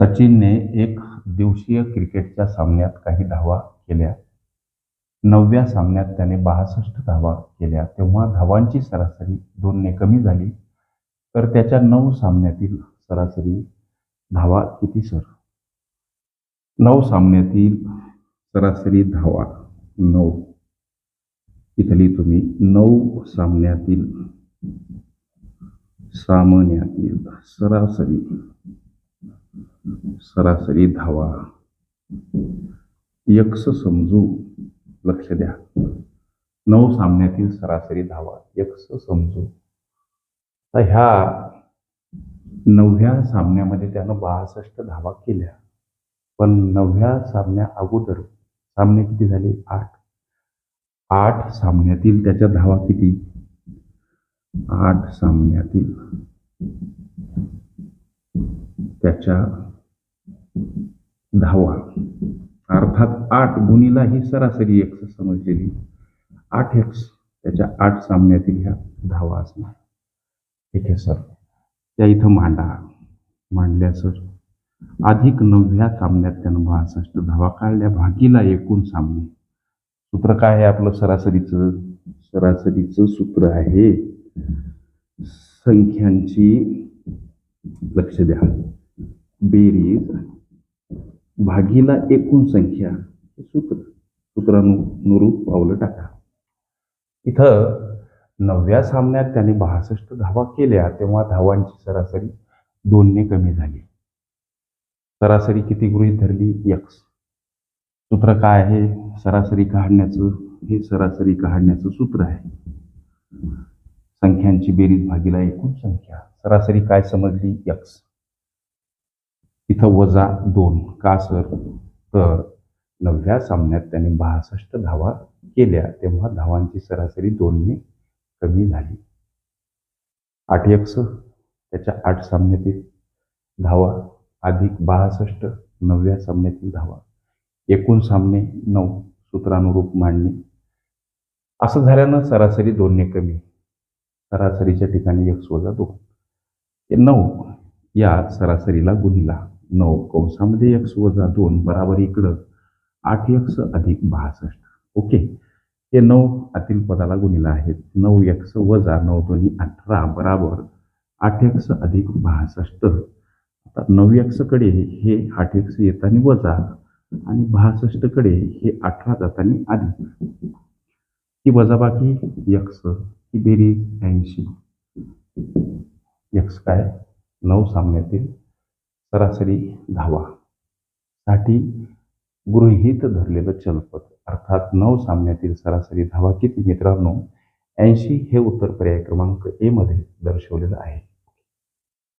सचिनने एक दिवसीय क्रिकेटच्या सामन्यात काही धावा केल्या. नवव्या सामन्यात त्याने बासष्ट धावा केल्या. तेव्हा धावांची सरासरी दोनने कमी झाली. तर त्याच्या नऊ सामन्यातील सरासरी धावा किती सर? नऊ सामन्यातील सरासरी धावा नऊ. इथली तुम्ही नऊ सामन्यातील सामन्यातील सरासरी सरासरी धावा. यक्ष समजू लक्ष द्या. नऊ सामन्यातील सरासरी धावा यक्ष समजू. तर ह्या नवव्या सामन्यामध्ये त्यानं बासष्ट धावा केल्या. पण नवव्या सामन्या अगोदर सामने किती झाले? आठ. आठ सामन्यातील त्याच्या धावा किती? आठ सामन्यातील त्याच्या धावा अर्थात आठ गुणीला ही सरासरी एक्स समजलेली आठ एक्स त्याच्या आठ सामन्यातील ह्या धावा असणार. ठीक आहे सर. त्या इथं मांडा. मांडल्या सर. अधिक नवव्या सामन्यात त्यानं बासष्ट धावा काढल्या. भागीला एकूण सामने. सूत्र काय आहे आपलं सरासरीचं? सरासरीचं सूत्र आहे संख्यांची लक्ष द्या. बेरीज भागीला एकूण संख्या हे सूत्र. सूत्रानुरूप पावलं टाका. इथं नवव्या सामन्यात त्याने बासष्ट धावा केल्या तेव्हा धावांची सरासरी दोनने कमी झाली. सरासरी किती गृहीत धरली? यक्स सूत्र काय आहे? सरासरी काढण्याचं हे सरासरी काढण्याचं सूत्र आहे. संख्यांची बेरीज भागीला एकूण संख्या. सरासरी काय समजली? यक्स इथं वजा दोन. का सर? तर नवव्या सामन्यात त्याने बासष्ट धावा केल्या तेव्हा धावांची सरासरी दोनने कमी झाली. आठ एक्स त्याच्या आठ सामन्यातील धावा अधिक बासष्ट नवव्या सामन्यातील धावा. एकूण सामने नऊ सूत्रानुरूप मांडणे. असं झाल्यानं सरासरी दोनने कमी. सरासरीच्या ठिकाणी एक्स वजा दोन. ते नऊ या सरासरीला गुणिला. नऊ कंसामध्ये एक्स वजा दोन बराबर इकडं. आठ एक्स अधिक बासष्ट. ओके. हे नऊ आतील पदाला गुणिला आहेत. नऊ एक्स वजा नऊ दोन्ही अठरा. बराबर. आठ एक्स अधिक बासष्ट. आता नऊ एक्सकडे हे आठ एक्स येताना वजा आणि बासष्टकडे हे अठरा जाताना अधिक ही वजाबाकी यक्स ही बेरीज ऐंशी. यक्स काय? नऊ सामन्यातील सरासरी धावा. साठी गृहीत धरलेलं चलपद. अर्थात नऊ सामन्यातील सरासरी धावा किती? मित्रांनो ऐंशी हे उत्तर पर्याय क्रमांक ए मध्ये दर्शवलेलं आहे.